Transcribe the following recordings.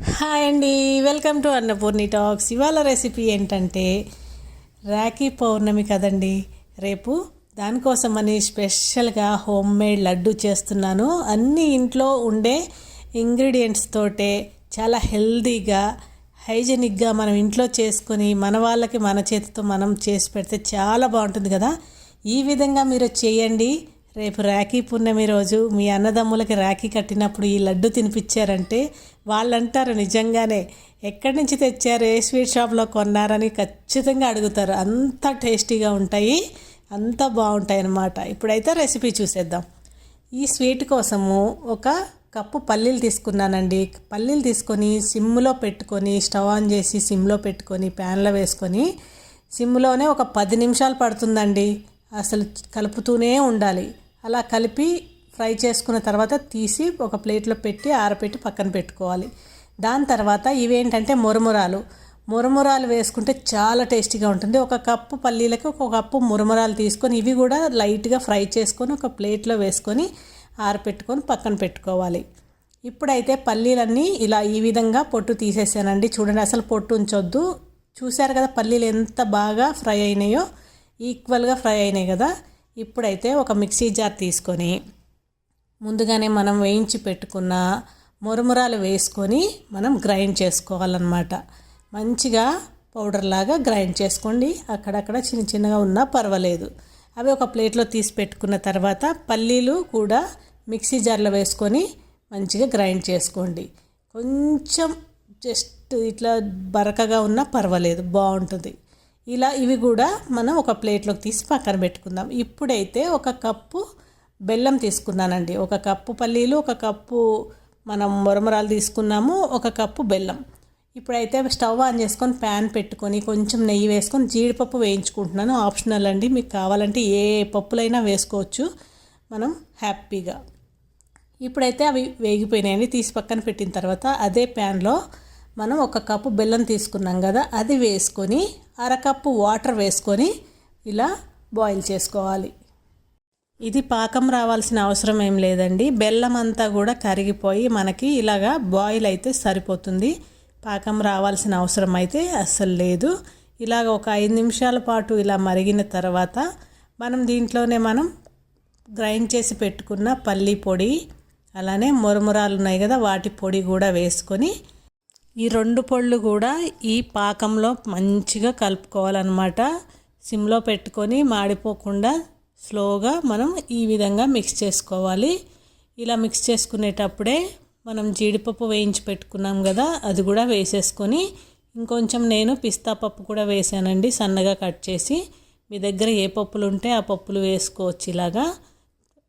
Hi అండి welcome to Annapurni talks. ఇవాళ recipe ఏంటంటే రాఖీ పౌర్ణమి కదండి. రేపు దానికోసమని స్పెషల్గా హోమ్ మేడ్ లడ్డు చేస్తున్నాను. అన్ని ఇంట్లో ఉండే ఇంగ్రీడియంట్స్ తోటే చాలా హెల్దీగా హైజెనిక్గా మనం ఇంట్లో చేసుకొని మన వాళ్ళకి మన చేతితో మనం చేసి పెడితే చాలా బాగుంటుంది కదా. ఈ విధంగా మీరు చేయండి. రేపు రాఖీ పున్నమి రోజు మీ అన్నదమ్ములకి రాఖీ కట్టినప్పుడు ఈ లడ్డు తినిపించారంటే వాళ్ళంటారు నిజంగానే. ఎక్కడి నుంచి తెచ్చారు ఏ స్వీట్ షాప్లో కొన్నారని ఖచ్చితంగా అడుగుతారు. అంత టేస్టీగా ఉంటాయి అంత బాగుంటాయి అన్నమాట. ఇప్పుడైతే రెసిపీ చూసేద్దాం. ఈ స్వీట్ కోసము ఒక కప్పు పల్లీలు తీసుకున్నానండి. పల్లీలు తీసుకొని సిమ్లో పెట్టుకొని స్టవ్ ఆన్ చేసి సిమ్లో పెట్టుకొని ప్యాన్లో వేసుకొని సిమ్లోనే ఒక పది నిమిషాలు పడుతుందండి. అసలు కలుపుతూనే ఉండాలి. అలా కలిపి ఫ్రై చేసుకున్న తర్వాత తీసి ఒక ప్లేట్లో పెట్టి ఆరపెట్టి పక్కన పెట్టుకోవాలి. దాని తర్వాత ఇవేంటంటే మురమురాలు. మురమురాలు వేసుకుంటే చాలా టేస్టీగా ఉంటుంది. ఒక కప్పు పల్లీలకి ఒక కప్పు మురమురాలు తీసుకొని ఇవి కూడా లైట్గా ఫ్రై చేసుకొని ఒక ప్లేట్లో వేసుకొని ఆరపెట్టుకొని పక్కన పెట్టుకోవాలి. ఇప్పుడైతే పల్లీలన్నీ ఇలా ఈ విధంగా పొట్టు తీసేసానండి. చూడండి అసలు పొట్టు ఉంచొద్దు. చూశారు కదా పల్లీలు ఎంత బాగా ఫ్రై అయినాయో? ఈక్వల్గా ఫ్రై అయినాయి కదా. ఇప్పుడైతే ఒక మిక్సీ జార్ తీసుకొని ముందుగానే మనం వేయించి పెట్టుకున్న మురమురాలు వేసుకొని మనం గ్రైండ్ చేసుకోవాలన్నమాట. మంచిగా పౌడర్ లాగా గ్రైండ్ చేసుకోండి. అక్కడక్కడ చిన్న చిన్నగా ఉన్నా పర్వాలేదు. అవి ఒక ప్లేట్లో తీసి పెట్టుకున్న తర్వాత పల్లీలు కూడా మిక్సీ జార్లో వేసుకొని మంచిగా గ్రైండ్ చేసుకోండి. కొంచెం జస్ట్ ఇట్లా బరకగా ఉన్నా పర్వాలేదు బాగుంటుంది. ఇలా ఇవి కూడా మనం ఒక ప్లేట్లోకి తీసి పక్కన పెట్టుకుందాం. ఇప్పుడైతే ఒక కప్పు బెల్లం తీసుకున్నానండి. ఒక కప్పు పల్లీలు ఒక కప్పు మనం మురమరాలు తీసుకున్నాము ఒక కప్పు బెల్లం. ఇప్పుడైతే స్టవ్ ఆన్ చేసుకొని ప్యాన్ పెట్టుకొని కొంచెం నెయ్యి వేసుకొని జీడిపప్పు వేయించుకుంటున్నాను. ఆప్షనల్ అండి. మీకు కావాలంటే ఏ పప్పులైనా వేసుకోవచ్చు. మనం హ్యాపీగా. ఇప్పుడైతే అవి వేగిపోయినాయండి తీసి పక్కన పెట్టిన తర్వాత అదే ప్యాన్లో మనం ఒక కప్పు బెల్లం తీసుకున్నాం కదా అది వేసుకొని అరకప్పు వాటర్ వేసుకొని ఇలా బాయిల్ చేసుకోవాలి. ఇది పాకం రావాల్సిన అవసరం ఏం లేదండి. బెల్లం అంతా కూడా కరిగిపోయి మనకి ఇలాగా బాయిల్ అయితే సరిపోతుంది. పాకం రావాల్సిన అవసరం అయితే అస్సలు లేదు. ఇలాగ ఒక ఐదు నిమిషాల పాటు ఇలా మరిగిన తర్వాత మనం దీంట్లోనే మనం గ్రైండ్ చేసి పెట్టుకున్న పల్లి పొడి అలానే మురమురాలు ఉన్నాయి కదా వాటి పొడి కూడా వేసుకొని ఈ రెండు పళ్ళు కూడా ఈ పాకంలో మంచిగా కలుపుకోవాలన్నమాట. సిమ్లో పెట్టుకొని మాడిపోకుండా స్లోగా మనం ఈ విధంగా మిక్స్ చేసుకోవాలి. ఇలా మిక్స్ చేసుకునేటప్పుడే మనం జీడిపప్పు వేయించి పెట్టుకున్నాం కదా అది కూడా వేసేసుకొని ఇంకొంచెం నేను పిస్తా పప్పు కూడా వేసానండి సన్నగా కట్ చేసి. మీ దగ్గర ఏ పప్పులు ఉంటే ఆ పప్పులు వేసుకోవచ్చు ఇలాగా.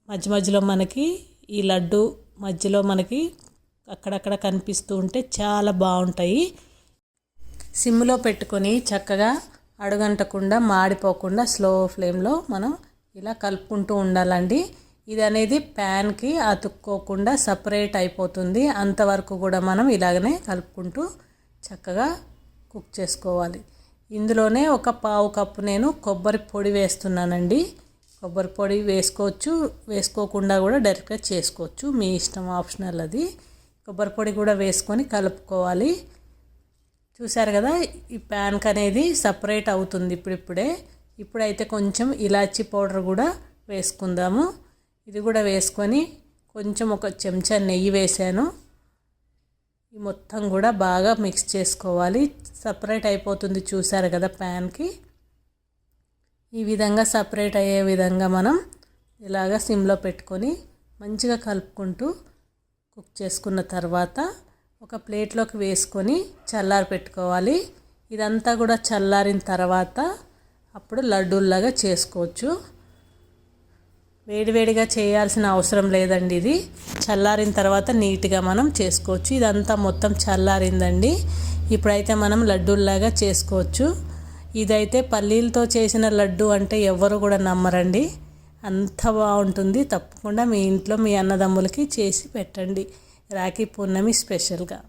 మధ్య మధ్యలో మనకి ఈ లడ్డు మధ్యలో మనకి అక్కడక్కడ కనిపిస్తూ ఉంటే చాలా బాగుంటాయి. సిమ్లో పెట్టుకొని చక్కగా అడుగంటకుండా మాడిపోకుండా స్లో ఫ్లేమ్లో మనం ఇలా కలుపుకుంటూ ఉండాలండి. ఇది అనేది ప్యాన్కి అతుక్కోకుండా సపరేట్ అయిపోతుంది. అంతవరకు కూడా మనం ఇలాగనే కలుపుకుంటూ చక్కగా కుక్ చేసుకోవాలి. ఇందులోనే ఒక పావు కప్పు నేను కొబ్బరి పొడి వేస్తున్నానండి. కొబ్బరి పొడి వేసుకోవచ్చు వేసుకోకుండా కూడా డైరెక్ట్గా చేసుకోవచ్చు. మీ ఇష్టం ఆప్షనల్ అది. కొబ్బరి పొడి కూడా వేసుకొని కలుపుకోవాలి. చూసారు కదా ఈ ప్యాన్క్ అనేది సపరేట్ అవుతుంది ఇప్పుడిప్పుడే. ఇప్పుడైతే కొంచెం ఇలాచీ పౌడర్ కూడా వేసుకుందాము. ఇది కూడా వేసుకొని కొంచెం ఒక చెంచా నెయ్యి వేసాను ఈ మొత్తం కూడా బాగా మిక్స్ చేసుకోవాలి. సపరేట్ అయిపోతుంది చూసారు కదా ప్యాన్కి. ఈ విధంగా సపరేట్ అయ్యే విధంగా మనం ఇలాగ సిమ్లో పెట్టుకొని మంచిగా కలుపుకుంటూ కుక్ చేసుకున్న తర్వాత ఒక ప్లేట్లోకి వేసుకొని చల్లారి పెట్టుకోవాలి. ఇదంతా కూడా చల్లారిన తర్వాత అప్పుడు లడ్డూల్లాగా చేసుకోవచ్చు. వేడివేడిగా చేయాల్సిన అవసరం లేదండి ఇది. చల్లారిన తర్వాత నీట్గా మనం చేసుకోవచ్చు. ఇదంతా మొత్తం చల్లారిందండి. ఇప్పుడైతే మనం లడ్డూల్లాగా చేసుకోవచ్చు. ఇదైతే పల్లీలతో చేసిన లడ్డు అంటే ఎవ్వరు కూడా నమ్మరండి. అంత బాగుంటుంది. తప్పకుండా మీ ఇంట్లో మీ అన్నదమ్ములకి చేసి పెట్టండి. రాఖీ పూర్ణమి స్పెషల్గా.